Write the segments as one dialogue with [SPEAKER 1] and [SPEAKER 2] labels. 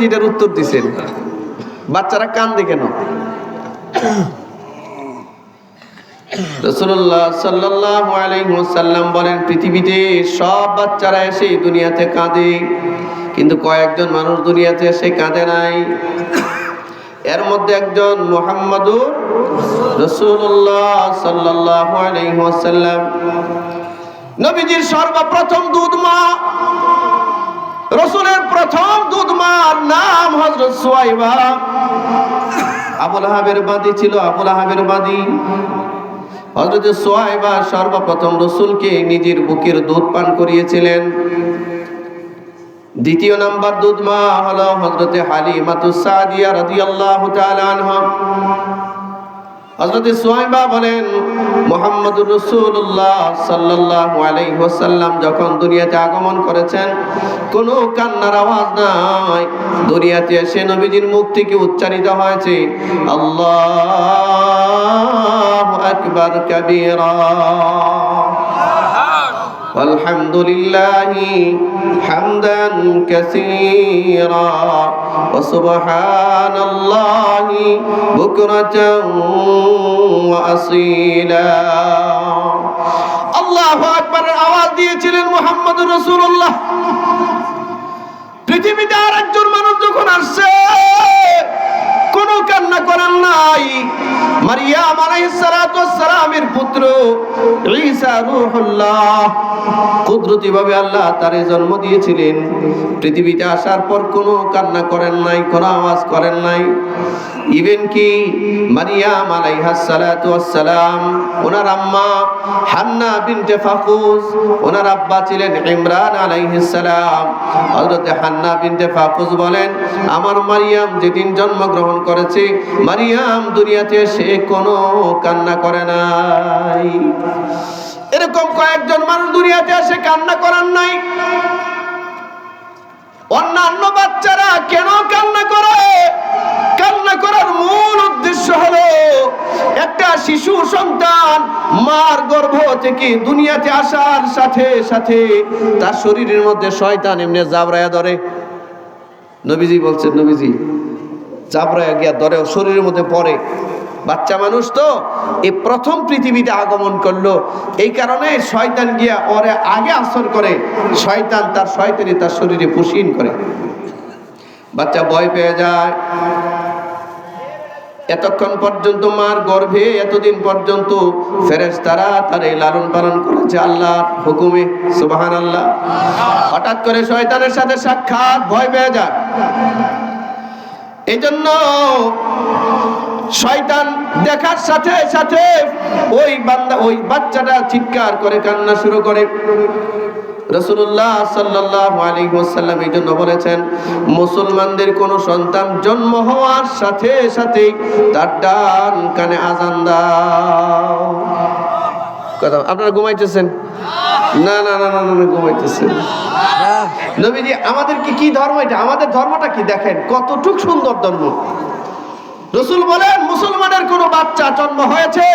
[SPEAKER 1] যেটার উত্তর দিছেন। বাচ্চারা কান্দে কেন? বলেন, পৃথিবীতে সব বাচ্চারা এসে দুনিয়াতে কাঁদে, কিন্তু কয়েকজন মানুষ দুনিয়াতে এসে কাঁদে নাই। এর মধ্যে একজন মোহাম্মদুর রসুল্লাহ সাল্লাহ নবীজির সর্বপ্রথম দুধ মা রসুলের প্রথম দুধ মার নাম হজরত সোয়াইবা। আবুল আহাবের বাদী ছিল আবুল আহাবের বাদী। হজরত সোয়াইবা সর্বপ্রথম রসুলকে নিজের বুকের দুধ পান করিয়েছিলেন। দ্বিতীয় নাম্বার দুধ মা হলো হজরতে হালিমাতুস সাদিয়া রাদিয়াল্লাহু তাআলা আনহা। হজরত সোহাইবা বলেন, মোহাম্মদুর রসুল্লাহ সাল্লাহ আলাইসাল্লাম যখন দুনিয়াতে আগমন করেছেন, কোনো কান্নার আওয়াজ নাই। দুনিয়াতে এসে নবীজির মুখ থেকে উচ্চারিত হয়েছে, আল্লাহ আকবর কবিরা। والحمد لله حمدا كثيرا وسبحان الله بكرة وأصيلا আল্লাহ আকবরের আওয়াজ দিয়েছিলেন মোহাম্মদ রসুল্লাহ পৃথিবীতে আর একজন মানুষ যখন আসছে কোন কান্না করেন নাই। মারিয়াম আলাইহিসসালামের পুত্র ঈসা রূহুল্লাহ। কুদরতি ভাবে আল্লাহ তারে জন্ম দিয়েছিলেন। পৃথিবীতে আসার পর কোনো কান্না করেন নাই, কোনো আওয়াজ করেন নাই। ইভেন কি মারিয়াম আলাইহাসসালাতু ওয়াসসালাম, ওনার আম্মা হান্না বিনতে ফাকুস ওনার আব্বা ছিলেন ইমরান আলাইহিস সালাম। হযরতে হান্না বিনতে ফাকুস বলেন, আমার মারিয়াম যেদিন জন্মগ্রহণ করেছে, মারিয়াম দুনিয়াতে সে কোনো কান্না করে নাই। এরকম কয়েকজন মানুষ দুনিয়াতে এসে কান্না করার নাই। অন্যান্য বাচ্চারা কেন কান্না করে কান্না করার মূল উদ্দেশ্য হলো একটা শিশু সন্তান, মার গর্ভ থেকে দুনিয়াতে আসার সাথে সাথে তার শরীরের মধ্যে শয়তান এমনি জাবরায়া ধরে। নবীজি বলছেন, নবীজি, জাবরায়া গিয়া ধরে শরীরের মধ্যে পড়ে। বাচ্চা মানুষ তো এই প্রথম পৃথিবীতে আগমন করল। এই কারণে শয়তান গিয়া ওরে আগে আসর করে। শয়তান তার শয়তানি তার শরীরে পুষিন করে। বাচ্চা ভয় পেয়ে যায়। এতক্ষণ পর্যন্ত মার গর্ভে, এতদিন পর্যন্ত ফেরেস তারা তার এই লালন পালন করেছে আল্লাহ হুকুমে সুবাহান আল্লাহ হঠাৎ করে শয়তানের সাথে সাক্ষাৎ, ভয় পেয়ে যায়। এই জন্য শয়তান দেখার সাথে সাথে ওই বান্দা, ওই বাচ্চাটা চিৎকার করে, কান্না শুরু করে। রসুল্লাহ সাল্লাল্লাহু আলাইহি ওয়াসাল্লাম এই জন্য বলেছেন মুসলমানদের কোন সন্তান জন্ম হওয়ার সাথে সাথে তার ডান কানে আজান দাও। কথা আপনারা ঘুমাইতেছেন? না না না না না না, ঘুমাইতেছেন। নবীজি আমাদের কি কি ধর্ম এটা? আমাদের ধর্মটা কি? দেখেন কতটুক সুন্দর ধর্ম। রসুল বলেন, মুসলমানের কোন বাচ্চা জন্ম হয়েছে,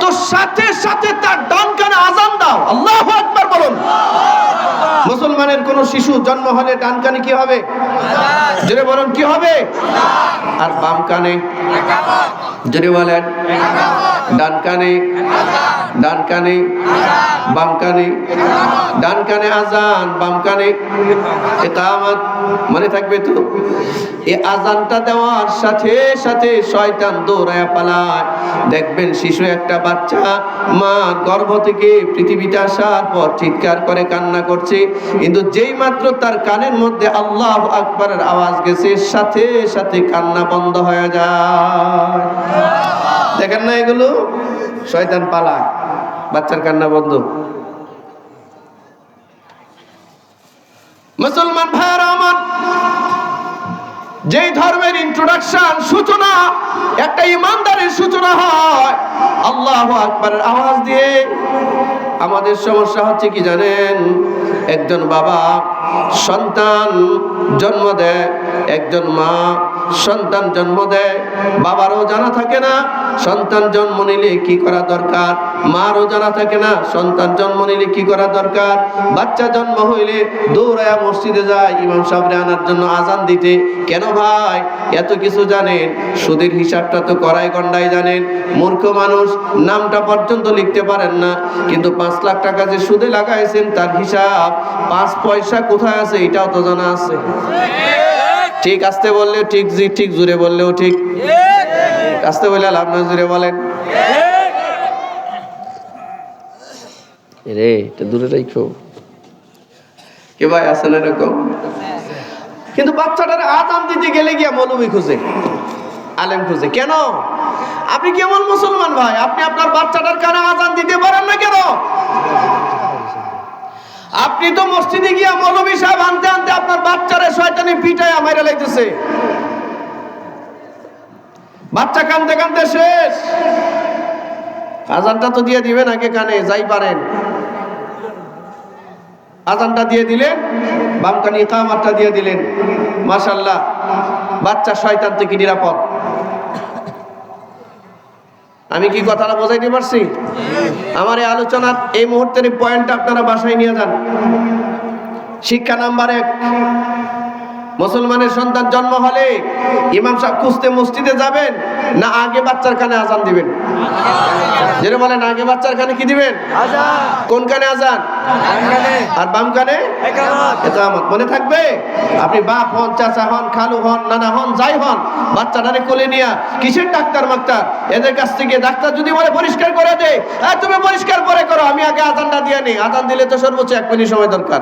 [SPEAKER 1] তো সাথে সাথে তার ডান কানে আজান দাও। আল্লাহ একবার বলুন। মুসলমানের কোন শিশু জন্ম হলে ডান কানে কি হবে? জোরে বলুন, কি হবে? আর বাম কানে জোরে বলেন ডান কানে ডান কানে বাম কানে ডান কানে আজান, বাম কানে একামত, মনে থাকবে তো? এই আজানটা দেওয়ার সাথে সাথে শয়তান দৌড়ায় পালায়। দেখবেন শিশু একটা বাচ্চা, মা গর্ভ থেকে পৃথিবীতে আসার পর চিৎকার করে, কান্না করছে। কিন্তু যেই মাত্র তার কানের মধ্যে আল্লাহ আকবরের আওয়াজ গেছে, সাথে সাথে কান্না বন্ধ হয়ে যায়। দেখেন না এগুলো? শয়তান পালায়। বাচ্চার কান্না বন্ধ। মুসলমান ভাইয়ারা আমার, যেই ধর্মের ইন্ট্রোডাকশন সূচনা, একটা ইমানদারের সূচনা হয়, আল্লাহ আকবরের আওয়াজ দিয়ে। আমাদের সমস্যা হচ্ছে কি জানেন? একজন বাবা সন্তান জন্ম দেয়, একজন মা সন্তান জন্ম দেয়, বাবারও জানা থাকে না, সন্তান জন্ম নিলে কি করা দরকার? মারও জানা থাকে না, সন্তান জন্ম নিলে কি করা দরকার? বাচ্চা জন্ম হইলে দৌড়ায়া মসজিদে যায়, ইমাম সাহেবরে আনার জন্য আজান দিতে। কেন ভাই? এত কিছু জানেন? সুদের হিসাবটা তো কড়াই গন্ডাই জানেন। মূর্খ মানুষ, নামটা পর্যন্ত লিখতে পারেন না। কিন্তু পাঁচ লাখ টাকা যে সুদে লাগাইছেন, তার হিসাব, পাঁচ পয়সা কোথায় আছে, এটাও তো জানা আছে। ঠিক আসতে বললেও ঠিক জি ঠিক জুড়ে বললেও ঠিক। আসতে বললে লাভ না জুড়ে বলেন। রে এটা দূরে রাখো কে ভাই আছেন এরকম? কিন্তু বাচ্চাটার আদাম দিতে গেলে গিয়া মৌলবি খুঁজে আলেম খুঁজে। কেন? আপনি কেমন মুসলমান ভাই? আপনি আপনার বাচ্চাটার কানে আজান দিতে পারেন না কেন? আপনি তো মসজিদে গিয়া মৌলবী সাহেব আনতে আনতে আপনার বাচ্চারে শয়তানি পিটায় মেরে লাইতেছে। বাচ্চা কানতে কানতে শেষ। আজানটা তো দিয়ে দিবেন আগে কানে, যাই পারেন। আজানটা দিয়ে দিলেন বাম কানে ইকামাতটা দিয়ে দিলেন। মাশাল্লাহ বাচ্চা শয়তান থেকে নিরাপদ। আমি কি কথাটা বোঝাইতে পারছি? আমার এই আলোচনার এই মুহূর্তের পয়েন্টটা আপনারা বাসায় নিয়ে যান। শিক্ষা নাম্বার এক। মুসলমানের সন্তান জন্ম হলে ইমাম সাহেব খুঁজতে মসজিদে যাবেন না আগে বাচ্চার কানে আজান দিবেন? যেটা বলেন, আগে বাচ্চার কানে কি দিবেন? কোন কানে আজান? আর বাম কানে? একামত। মনে থাকবে? আপনি বাপ হন, চাচা হন, খালু হন, নানা হন, যাই হন, বাচ্চাটারে কোলে নিয়া কিসের ডাক্তার মাক্তার? এদের কাছ থেকে ডাক্তার যদি বলে পরিষ্কার করে দে হ্যাঁ তুমি পরিষ্কার করে করো, আমি আগে আজানটা দিয়ে নিই। আজান দিলে তো সর্বোচ্চ এক মিনিট সময় দরকার।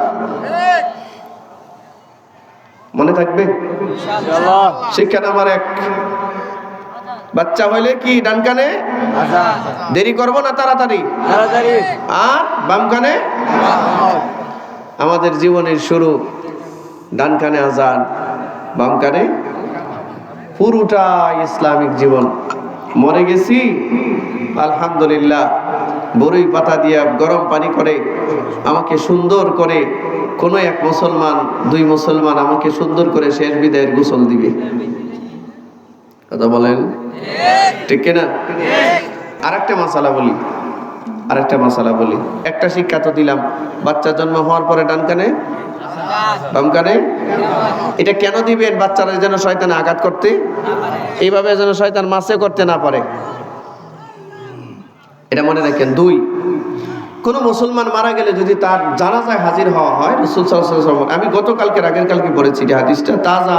[SPEAKER 1] মনে থাকবে? শিক্ষা নাম্বার এক। বাচ্চা হইলে কি ডান কানে? দেরি করব না তাড়াতাড়ি। আর বাম কানে? আমাদের জীবনের শুরু ডান কানে আজান বাম কানে? পুরোটা ইসলামিক জীবন। মরে গেছি আলহামদুলিল্লাহ। বরুই পাতা দিয়া গরম পানি করে আমাকে সুন্দর করে কোনো এক মুসলমান, দুই মুসলমান আমাকে সুন্দর করে শেষ বিদায়ের গোসল দিবে। কথা বলেন? ঠিক কিনা? আর একটা মশালা বলি। আর একটা মশালা বলি। একটা শিক্ষা তো দিলাম, বাচ্চা জন্ম হওয়ার পরে ডান কানে? এটা কেন দিবেন বাচ্চারা যেন শয়তানে আঘাত করতে? এইভাবে যেন শয়তান মাসে করতে না পারে। এটা মনে রাখেন, দুই। কোন মুসলমান মারা গেলে যদি তার জানাজায় হাজির হওয়া হয়, রসুল সাল্লাল্লাহু আমি গতকালকে আগের কালকে পড়েছি যে হাদিসটা তাজা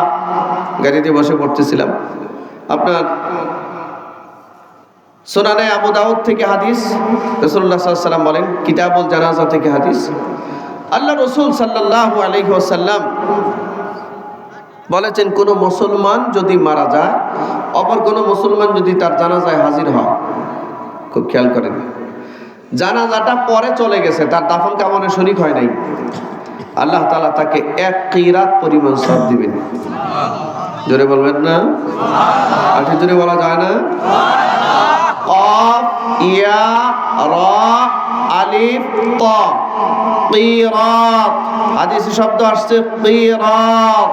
[SPEAKER 1] গাড়িতে বসে পড়তেছিলাম। আপনার সোনানে আবু দাউদ থেকে হাদিস রসুল্লাহ সাল্লাম বলেন, কিতাবুল জানাজা থেকে হাদিস। আল্লাহ রসুল সাল্লাহ আলহি ওসাল্লাম বলেছেন, কোনো মুসলমান যদি মারা যায়, অপর কোনো মুসলমান যদি তার জানাজায় হাজির হয়। খুব খেয়াল করেন। জানাজাটা পরে চলে গেছে, তার দাফন কামনে শরিক হয় নাই। আল্লাহ তালা তাকে এক কিরাত পরিমাণ সব দিবেন। জোরে বলবেন না? আঠি জোরে বলা যায় না? ইয়া, র, আলিফ, ত, কিরাত। হাদিসে শব্দ আসছে কিরাত।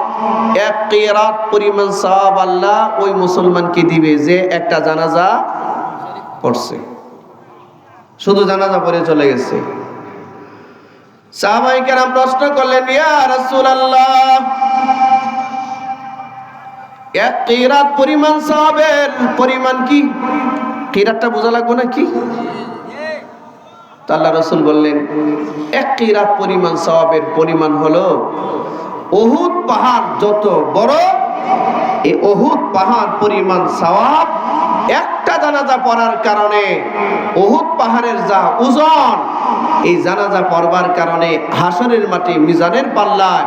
[SPEAKER 1] এক কিরাত পরিমাণ সওয়াব আল্লাহ ওই মুসলমানকে দিবে যে একটা জানাজা পড়ছে। শুধু জানাজা পড়ে চলে গেছে। সাহাবাই কেরাম প্রশ্ন করলেন, ইয়া রাসূলুল্লাহ এক কিরাত পরিমাণ সওয়াবের পরিমাণ কি? কিরাতটা বোঝা লাগবে না কি আল্লাহ রসুল বললেন এক কিরাত পরিমাণ সওয়াবের পরিমাণ হলো অহুদ পাহাড় যত বড় এই অহুদ পাহাড় পরিমাণ সওয়াব একটা জানাজা পড়ার কারণে অহুদ পাহাড়ের যা ওজন এই জানাজা পড়বার কারণে হাসনের মাটি মিজানের পাল্লায়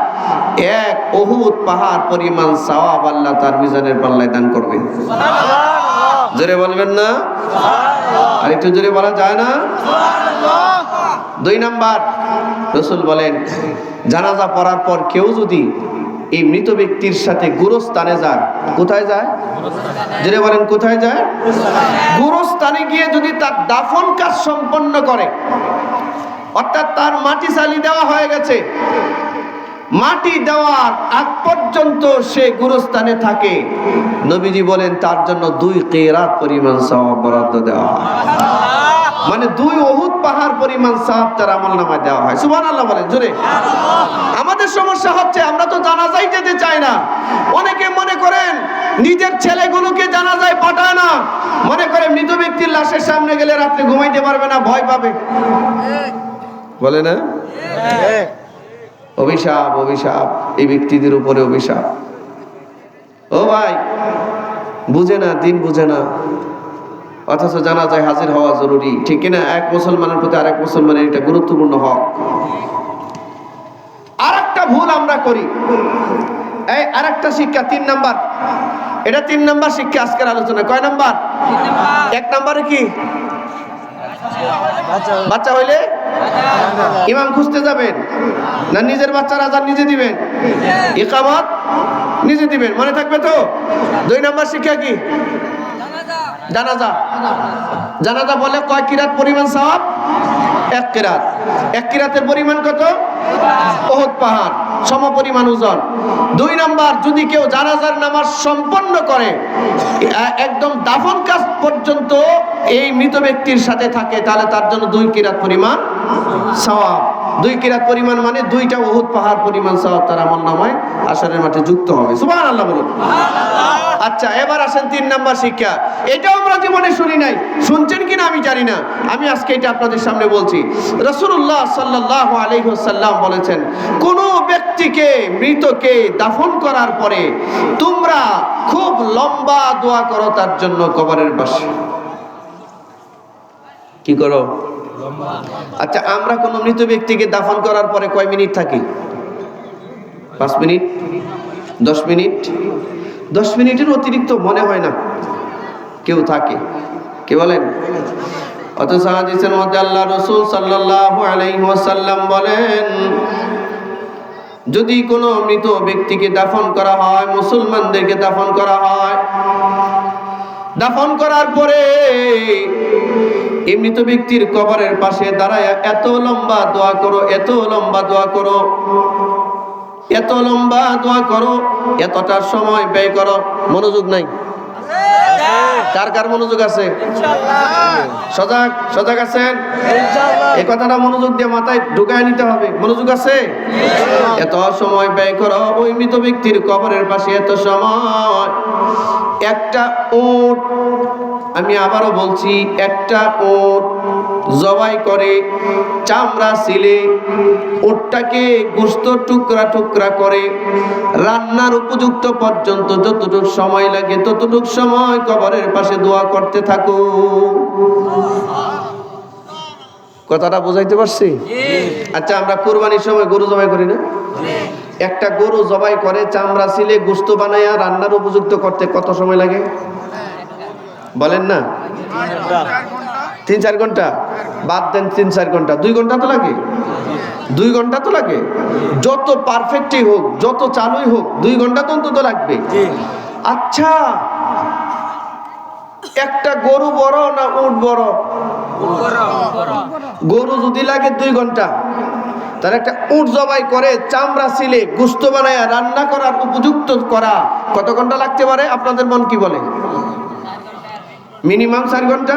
[SPEAKER 1] এক অহুদ পাহাড় পরিমাণ সওয়াব আল্লাহ তার মিজানের পাল্লায় দান করবে। জোরে বলবেন না? আর একটু জোরে বলা যায় না? দুই নাম্বার রসুল বলেন জানাজা পড়ার পর কেউ যদি এই মৃত ব্যক্তির সাথে গুরুস্থানে যায় কোথায় যায়? জোরে বলেন, কোথায় যায়? গুরুস্থানে গিয়ে যদি তার দাফন কাজ সম্পন্ন করে, অর্থাৎ তার মাটি চালি দেওয়া হয়ে গেছে, মাটি দেওয়ার আগ পর্যন্ত সে গুরুস্থানে থাকে। নবীজি বলেন, তার জন্য দুই কেরাত পরিমাণ সওয়াব বরাদ্দ দেওয়া হয়। মানে দুই অহুত পাহাড় পরিমাণ সাহাব তার আমল নামায় দেওয়া হয়। সুবান আল্লাহ বলেন, জোরে। আমাদের সমস্যা হচ্ছে, আমরা তো জানাজাই যেতে চাই না। অনেকে মনে করেন, নিজের ছেলেগুলোকে জানাজায় পাঠায় না। মনে করে মৃত ব্যক্তির লাশের সামনে গেলে রাত্রে ঘুমাইতে পারবে না, ভয় পাবে। বলে না? অভিশাপ অভিশাপ, এই ব্যক্তিদের উপরে অভিশাপ। ও ভাই, বুঝে না, দিন বুঝে না। অথচ জানা যায় হাজির হওয়া জরুরি। ঠিক কিনা? এক মুসলমানের প্রতি আরেক মুসলমানের এটা গুরুত্বপূর্ণ হক। আর একটা ভুল আমরা করি। এই আর একটা শিক্ষা, তিন নাম্বার। এটা তিন নাম্বার শিক্ষা আজকের আলোচনা কয় নাম্বার? এক নাম্বারে কি? বাচ্চা হইলে ইমাম খুঁজতে যাবেন না নিজের বাচ্চার আজান নিজে দিবেন? ইকামত নিজে দিবেন। মনে থাকবে তো? দুই নাম্বার শিক্ষা কি? জানাজা। জানাজা বলে কয় কিরাত পরিমাণ সওয়াব? এক কিরাত। এক কিরাতের পরিমাণ কত? বহুত পাহাড় সম পরিমাণ ওজন। দুই নাম্বার, যদি কেউ জানাজার নামাজ সম্পন্ন করে একদম দাফন কাজ পর্যন্ত এই মৃত ব্যক্তির সাথে থাকে, তাহলে তার জন্য দুই কিরাত পরিমাণ সওয়াব। দুই কিরাত পরিমাণ মানে দুইটা বহুত পাহাড় পরিমাণ সওয়াব তার আমল নামায় আসরের মাঠে যুক্ত হবে। সুবহানাল্লাহ বলুন। আচ্ছা এবার আসেন তিন নাম্বার শিক্ষা। এটাও আমরা জীবনে শুনি নাই। শুনছেন কিনা আমি জানি না। আমি আজকে এটা আপনাদের সামনে বলছি। রসুল্লাহ সাল্লাহ আলহ্লাম বলেছেন, কোন ব্যক্তিকে, মৃতকে দাফন করার পরে তোমরা খুব লম্বা দোয়া করো তার জন্য কবরের পাশে। কি করো? আচ্ছা আমরা কোন মৃত ব্যক্তিকে দাফন করার পরে কয় মিনিট থাকি? পাঁচ মিনিট? দশ মিনিট? দশ মিনিটের অতিরিক্ত মনে হয় না। কেউ থাকে। কে বলেন? অথচ হাদিসের মধ্যে আল্লাহ রসুল সাল্লাল্লাহু আলাইহি ওয়াসাল্লাম বলেন, যদি কোনো মৃত ব্যক্তিকে দাফন করা হয়, মুসলমানদেরকে দাফন করা হয়, দাফন করার পরে এই মৃত ব্যক্তির কবরের পাশে দাঁড়ায় এত লম্বা দোয়া করো, এত লম্বা দোয়া করো এত লম্বা দোয়া করো এতটা সময় ব্যয় করো। মনোযোগ নাই? কার কার মনোযোগ আছে? সজাগ সজাগ আছেন? এই কথাটা মনোযোগ দিয়ে মাথায় ঢুকায় নিতে হবে। মনোযোগ আছে? এত সময় ব্যয় করো, ওই মৃত ব্যক্তির কবরের পাশে এত সময়। একটা উট আমি আবারও বলছি, একটা উট জবাই করে চামড়া সিলে উটটাকে গোস্ত টুকরা টুকরা করে রান্নার উপযুক্ত পর্যন্ত যতটুক সময় লাগে ততটুক সময় কবরের পাশে দোয়া করতে থাকো কথাটা বোঝাইতে পারছি আচ্ছা আমরা কোরবানির সময় গরু জবাই করি না একটা গরু জবাই করে চামড়া সিলে গোস্ত বানাইয়া রান্নার উপযুক্ত করতে কত সময় লাগে বলেন না তিন চার ঘণ্টা? বাদ দেন তিন চার ঘণ্টা। দুই ঘণ্টা তো লাগে। দুই ঘণ্টা তো লাগে। যত পারফেক্টই হোক যত চালুই হোক দুই ঘণ্টা তো অন্তত লাগবে। আচ্ছা একটা গরু বড় না উট বড়? গরু যদি লাগে দুই ঘণ্টা। তার একটা উট জবাই করে চামড়া ছিলে গুস্ত বানায় রান্না করার উপযুক্ত করা কত ঘণ্টা লাগতে পারে? আপনাদের মন কি বলে? মিনিমাম চার ঘণ্টা?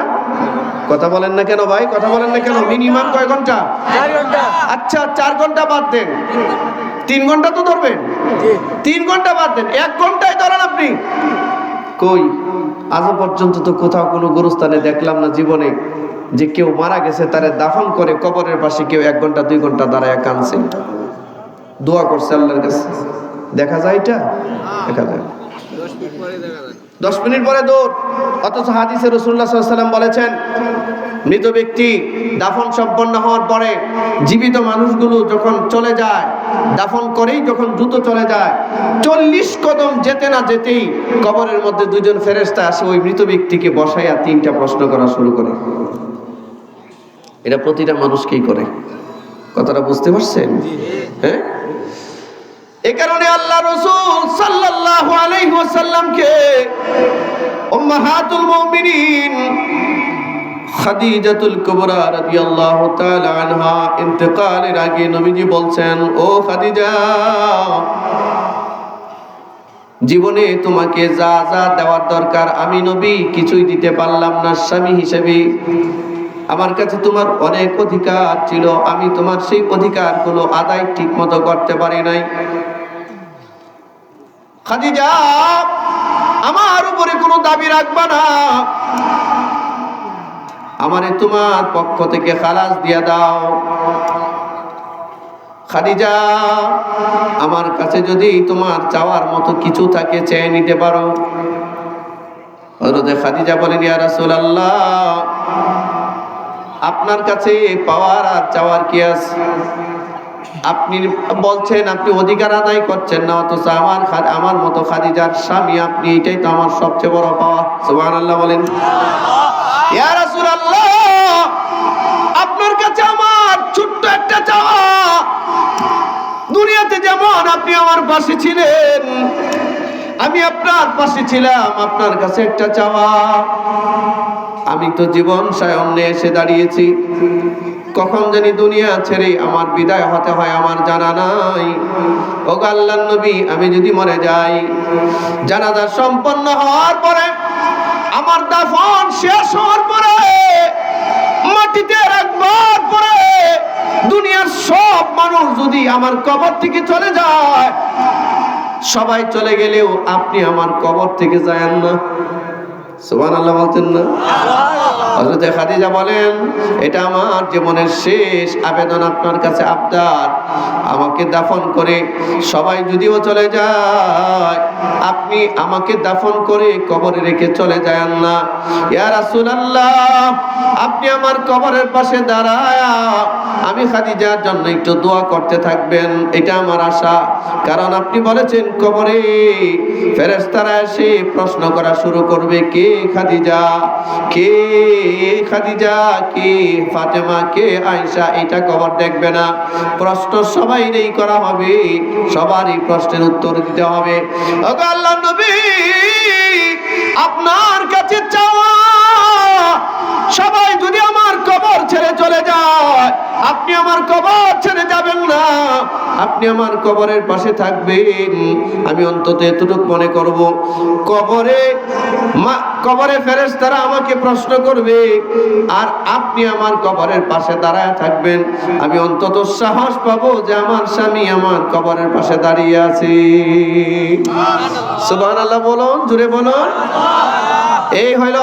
[SPEAKER 1] কথা বলেন না কেন ভাই? কথা বলেন না কেন? মিনিমাম কয় ঘণ্টা? আচ্ছা চার ঘণ্টা বাদ দেন। তিন ঘণ্টা তো ধরবেন। তিন ঘণ্টা বাদ দেন। এক ঘন্টায় ধরেন আপনি। কই? আজ পর্যন্ত তো কোথাও কোনো গুরুস্থানে দেখলাম না জীবনে যে কেউ মারা গেছে তারে দাফন করে কবরের পাশে কেউ এক ঘণ্টা দুই ঘণ্টা দাঁড়ায় কানছে দোয়া করছে আল্লাহর কাছে। দেখা যায় এটা? দেখা যায়। দশ মিনিট পরে দৌড়। অথচ হাদিসে রসুল্লাহ সাল্লাম বলেছেন মৃত ব্যক্তি দাফন সম্পন্ন হওয়ার পরে জীবিত মানুষগুলো যখন চলে যায় দাফন করেই যখন দ্রুত চলে যায় চল্লিশ কদম যেতে না যেতেই কবরের মধ্যে দুজন ফেরেস্তা আসে ওই মৃত ব্যক্তিকে বসাইয়া তিনটা প্রশ্ন করা শুরু করে। এটা প্রতিটা মানুষকেই করে। কথাটা বুঝতে পারছেন? হ্যাঁ? এ কারণে আল্লাহ রসুল নবীজি বলছেন, ও খাদিজা, জীবনে তোমাকে যা যা দেওয়ার দরকার আমি নবী, কিছুই দিতে পারলাম না, স্বামী হিসেবে। আমার কাছে তোমার অনেক অধিকার ছিল, আমি তোমার সেই অধিকার অধিকারগুলো আদায় ঠিক মতো করতে পারি নাই। খাদিজা, আমার উপরে কোনো দাবি রাখবা না। আমারে তোমার পক্ষ থেকে খালাস দিয়া দাও। খাদিজা, আমার কাছে যদি তোমার চাওয়ার মতো কিছু থাকে, চেয়ে নিতে পারো। হযরতে খাদিজা বলেন, ইয়া রাসূলুল্লাহ, আপনার কাছে পাওয়ার আর চাওয়ার কি আছে? আপনি বলছেন, আপনি অধিকার আদায় করছেন না, অথচ আমার আমার মতো খাদিজার স্বামী, আপনি এটাই তো আমার সবচেয়ে বড় পাওয়া। সুবহানাল্লাহ বলেন। ইয়া রাসূলুল্লাহ, আপনার কাছে আমার ছোট্ট একটা চাওয়া। দুনিয়াতে যেমন আপনি আমার পাশে ছিলেন, আমি আপনার পাশে ছিলাম, আপনার কাছে একটা চাওয়া। আমি তো জীবন সায়নে এসে দাঁড়িয়েছি। কখন জানি দুনিয়া ছেড়ে আমার বিদায় হতে হয়, আমার জানা নাই। ও আল্লাহ নবী, আমি যদি মরে যাই, জানাজা সম্পন্ন হওয়ার পরে, আমার দাফন শেষ হওয়ার পরে, মাটিতে রাখবার পরে, দুনিয়ার সব মানুষ যদি আমার কবর থেকে চলে যায়, সবাই চলে গেলেও আপনি আমার কবর থেকে যায় না। সুবান আল্লাহ বলতেন না? হযরতে খাদিজা বলেন, এটা আমার জীবনের শেষ আবেদন আপনার কাছে আবদার। আমাকে দাফন করে সবাই যদিও চলে যায়, আপনি আমাকে দাফন করে কবরে রেখে চলে যান না। ইয়া রাসূলুল্লাহ, আপনি আমার কবরের পাশে দাঁড়ায়, আমি খাদিজার জন্য একটু দোয়া করতে থাকবেন। এটা আমার আশা। কারণ আপনি বলেছেন কবরে ফেরেশতারা এসে প্রশ্ন করা শুরু করবে, কে খাদিজা? কে খাদিজা কে ফাতেমা কে আয়েশা, এটা কবর দেখবে না। প্রশ্ন সবাই নেই করা হবে, সবারই প্রশ্নের উত্তর দিতে হবে। আল্লাহ নবী, আপনার কাছে চাওয়া, সবাই যদি আমার কবর ছেড়ে চলে যায়, আপনি আমার কবর ছেড়ে যাবেন না। আপনি আমার কবরের পাশে থাকবেন, আমি অন্তত এতটুকু মনে করব, কবরে মা ফেরেস তারা আমাকে প্রশ্ন করবে, আর আপনি আমার কবরের পাশে দাঁড়ায় থাকবেন? আমি অন্তত সাহস পাবো যে আমার স্বামী আমার কবরের পাশে দাঁড়িয়ে আছে। সুবহানাল্লাহ বলুন জুড়ে বলুন। এই হইল